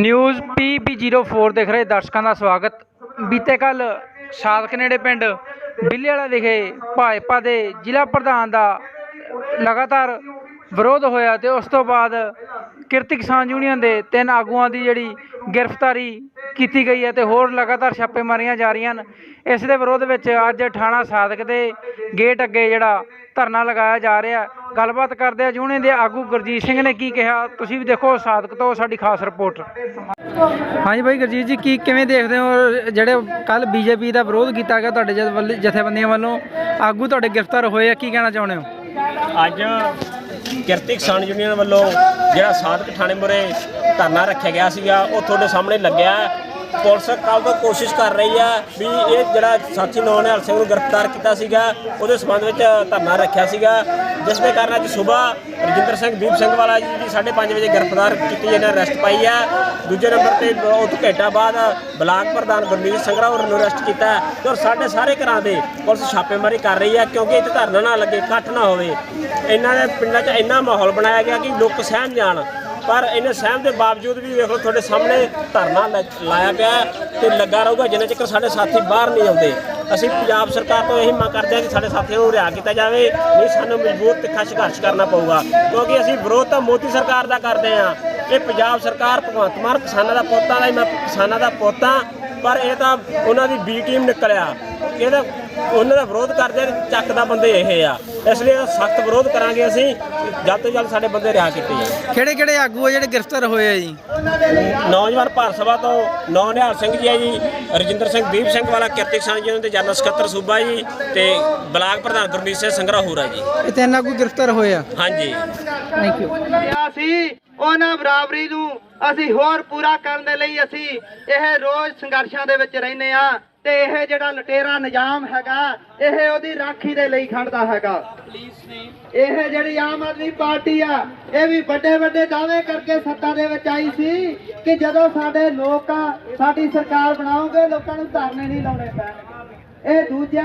News ਪੀਬੀ04 ਦੇਖ ਰਹੇ ਦਰਸ਼ਕਾਂ ਦਾ ਸਵਾਗਤ। ਬੀਤੇ ਕੱਲ ਸਾਦਕ ਨੇੜੇ ਪਿੰਡ ਬਿੱਲੇ ਵਿਖੇ ਭਾਜਪਾ ਦੇ ਜ਼ਿਲ੍ਹਾ ਪ੍ਰਧਾਨ ਦਾ ਲਗਾਤਾਰ ਵਿਰੋਧ ਹੋਇਆ ਤੇ ਉਸ ਤੋਂ ਬਾਅਦ ਕਿਰਤੀ ਕਿਸਾਨ ਯੂਨੀਅਨ ਦੇ ਤਿੰਨ ਆਗੂਆਂ ਦੀ ਜਿਹੜੀ ਗ੍ਰਿਫਤਾਰੀ ਕੀਤੀ ਗਈ ਹੈ ਤੇ ਹੋਰ ਲਗਾਤਾਰ ਛਾਪੇ ਮਾਰੀਆਂ ਜਾ ਰਹੀਆਂ ਹਨ। ਇਸ ਦੇ ਵਿਰੋਧ ਵਿੱਚ ਅੱਜ ਥਾਣਾ ਸਾਦਕ ਦੇ ਗੇਟ ਅੱਗੇ ਜਿਹੜਾ ਧਰਨਾ ਲਗਾਇਆ ਜਾ ਰਿਹਾ ਗੱਲਬਾਤ ਕਰਦੇ ਆ ਯੂਨੀਅਨ ਦੇ ਆਗੂ ਗੁਰਜੀਤ ਸਿੰਘ ਨੇ ਕੀ ਕਿਹਾ। ਤੁਸੀਂ ਵੀ ਦੇਖੋ ਸਾਦਕ ਤੋਂ ਸਾਡੀ ਖਾਸ ਰਿਪੋਰਟ। ਹਾਂਜੀ ਭਾਈ ਗੁਰਜੀਤ ਜੀ, ਕੀ ਕਿਵੇਂ ਦੇਖਦੇ ਹੋ? ਜਿਹੜੇ ਕੱਲ ਬੀਜੇਪੀ ਦਾ ਵਿਰੋਧ ਕੀਤਾ ਗਿਆ ਤੁਹਾਡੇ ਜਥ- ਜਥੇਬੰਦੀਆਂ ਵੱਲੋਂ, ਆਗੂ ਤੁਹਾਡੇ ਗ੍ਰਿਫਤਾਰ ਹੋਏ ਆ, ਕੀ ਕਹਿਣਾ ਚਾਹੁੰਦੇ ਹੋ? ਅੱਜ ਕਿਰਤੀ ਕਿਸਾਨ ਯੂਨੀਅਨ ਵੱਲੋਂ ਜਿਹੜਾ ਸਾਧਕ ਥਾਣੇ ਮੁਰੇ ਧਰਨਾ ਰੱਖਿਆ ਗਿਆ ਸੀਗਾ, ਉਹ ਤੁਹਾਡੇ ਸਾਹਮਣੇ ਲੱਗਿਆ ਪੁਲਿਸ ਕੱਲ ਤੋਂ ਕੋਸ਼ਿਸ਼ ਕਰ ਰਹੀ ਹੈ ਵੀ ਇਹ ਜਿਹੜਾ ਸਾਥੀ ਨੌਨਿਹਾਲ ਸਿੰਘ ਨੂੰ ਗ੍ਰਿਫਤਾਰ ਕੀਤਾ ਸੀਗਾ, ਉਹਦੇ ਸਬੰਧ ਵਿੱਚ ਧਰਨਾ ਰੱਖਿਆ ਸੀਗਾ। ਜਿਸ ਦੇ ਕਾਰਨ ਅੱਜ ਸਵੇਰ ਰਜਿੰਦਰ ਸਿੰਘ ਦੀਪ ਸਿੰਘ ਵਾਲਾ ਜੀ ਦੀ 5:30 ਵਜੇ ਗ੍ਰਿਫਤਾਰ ਕੀਤੀ ਇਹਨਾਂ ਅਰੈਸਟ ਪਾਈ ਹੈ ਦੂਜੇ ਨੰਬਰ ਤੇ ਉਹ ਤੋਂ ਘੰਟਾ ਬਾਅਦ ਬਲਾਕ ਪ੍ਰਧਾਨ ਗੁਰਮੀਤ ਸੰਗਰਾ ਹੋਰ ਨੂੰ ਅਰੈਸਟ ਕੀਤਾ ਔਰ ਸਾਡੇ ਸਾਰੇ ਘਰਾਂ ਦੇ ਪੁਲਿਸ ਛਾਪੇਮਾਰੀ ਕਰ ਰਹੀ ਹੈ ਕਿਉਂਕਿ ਇੱਥੇ ਧਰਨਾ ਨਾ ਲੱਗੇ, ਇਕੱਠ ਨਾ ਹੋਵੇ। ਇਹਨਾਂ ਦੇ ਪਿੰਡਾਂ 'ਚ ਇੰਨਾ ਮਾਹੌਲ ਬਣਾਇਆ ਗਿਆ ਕਿ ਲੋਕ ਸਹਿਮ ਜਾਣ। ਪਰ ਇਹਨੇ ਸਹਿਮ ਦੇ ਬਾਵਜੂਦ ਵੀ ਵੇਖ ਲਓ, ਤੁਹਾਡੇ ਸਾਹਮਣੇ ਧਰਨਾ ਲਾ- ਲਾਇਆ ਗਿਆ ਹੈ ਤੇ ਲੱਗਾ ਰਹੂਗਾ, ਜਿੰਨੇ ਚਿਰ ਸਾਡੇ ਸਾਥੀ ਬਾਹਰ ਨਹੀਂ ਆਉਂਦੇ। ਅਸੀਂ ਪੰਜਾਬ ਸਰਕਾਰ ਤੋਂ ਇਹੀ ਮੰਗ ਕਰਦੇ ਹਾਂ ਕਿ ਸਾਡੇ ਸਾਥੀਆਂ ਨੂੰ ਰਿਹਾ ਕੀਤਾ ਜਾਵੇ, ਨਹੀਂ ਸਾਨੂੰ ਮਜ਼ਬੂਤ ਤਿੱਖਾ ਸੰਘਰਸ਼ ਕਰਨਾ ਪਊਗਾ। ਕਿਉਂਕਿ ਅਸੀਂ ਵਿਰੋਧ ਤਾਂ ਮੋਦੀ ਸਰਕਾਰ ਦਾ ਕਰਦੇ ਹਾਂ। ਇਹ ਪੰਜਾਬ ਸਰਕਾਰ ਭਗਵੰਤ ਮਾਨ ਕਿਸਾਨਾਂ ਦਾ ਪੋਤਾ ਦਾ ਮੈਂ ਕਿਸਾਨਾਂ ਦਾ ਪੋਤਾ, ਪਰ ਇਹ ਤਾਂ ਉਹਨਾਂ ਦੀ ਬੀ ਟੀਮ ਨਿਕਲਿਆ। ਇਹਦਾ ਉਹਨਾਂ ਦਾ ਵਿਰੋਧ ਕਰਦੇ ਆ, ਚੱਕਦਾ ਬੰਦੇ ਇਹ ਆ। ਇਸ ਲਈ ਸਖਤ ਵਿਰੋਧ ਕਰਾਂਗੇ ਅਸੀਂ ਜਲਦ ਤੋਂ ਜਲਦ ਸਾਡੇ ਬੰਦੇ ਰਿਹਾ ਕੀਤੇ ਜਾਣ। ਕਿਹੜੇ ਕਿਹੜੇ ਆਗੂ ਆ ਜਿਹੜੇ ਗ੍ਰਿਫਤਾਰ ਹੋਏ ਆ ਜੀ? ਨੌਜਵਾਨ ਭਾਰਤ ਸਭਾ ਤੋਂ ਨੌ ਨਿਹਾਲ ਸਿੰਘ ਜੀ ਹੈ ਜੀ ਰਜਿੰਦਰ ਸਿੰਘ ਦੀਪ ਸਿੰਘ ਵਾਲਾ ਕਿਰਤੀ ਕਿਸਾਨ ਯੂਨੀਅਨ ਦੇ ਜਨਰਲ ਸਕੱਤਰ ਸੂਬਾ ਜੀ ਤੇ ਬਲਾਕ ਪ੍ਰਧਾਨ ਗੁਰਮੀਤ ਸਿੰਘ ਸੰਗਰਾ ਹੋਰਾ ਜੀ। ਇਹ ਤਿੰਨ ਆਗੂ ਗ੍ਰਿਫਤਾਰ ਹੋਏ ਆ। ਹਾਂਜੀ। ਥੈਂਕ ਯੂ ਕਿਹਾ ਸੀ ਉਹਨਾਂ ਬਰਾਬਰੀ ਨੂੰ ਅਸੀਂ ਹੋਰ ਪੂਰਾ ਕਰਨ ਦੇ ਲਈ ਅਸੀਂ ਇਹ ਰੋਜ਼ ਸੰਘਰਸ਼ਾਂ ਦੇ ਵਿੱਚ ਰਹਿੰਦੇ ਆ। ਤੇ ਇਹ ਜਿਹੜਾ ਲਟੇਰਾ ਨਿਜ਼ਾਮ ਹੈਗਾ, ਇਹ ਉਹਦੀ ਰਾਖੀ ਦੇ ਲਈ ਖੜਦਾ ਹੈਗਾ। ਇਹ ਜਿਹੜੀ ਆਮ ਆਦਮੀ ਪਾਰਟੀ ਆ, ਇਹ ਵੀ ਵੱਡੇ ਵੱਡੇ ਦਾਅਵੇ ਕਰਕੇ ਸੱਤਾ ਦੇ ਵਿੱਚ ਆਈ ਸੀ ਕਿ ਜਦੋਂ ਸਾਡੇ ਲੋਕ ਸਾਡੀ ਸਰਕਾਰ ਬਣਾਓਗੇ, ਲੋਕਾਂ ਨੂੰ ਧਰਨੇ ਨਹੀਂ ਲਾਉਣੇ ਪੈਣਗੇ। ਇਹ ਦੂਜਿਆਂ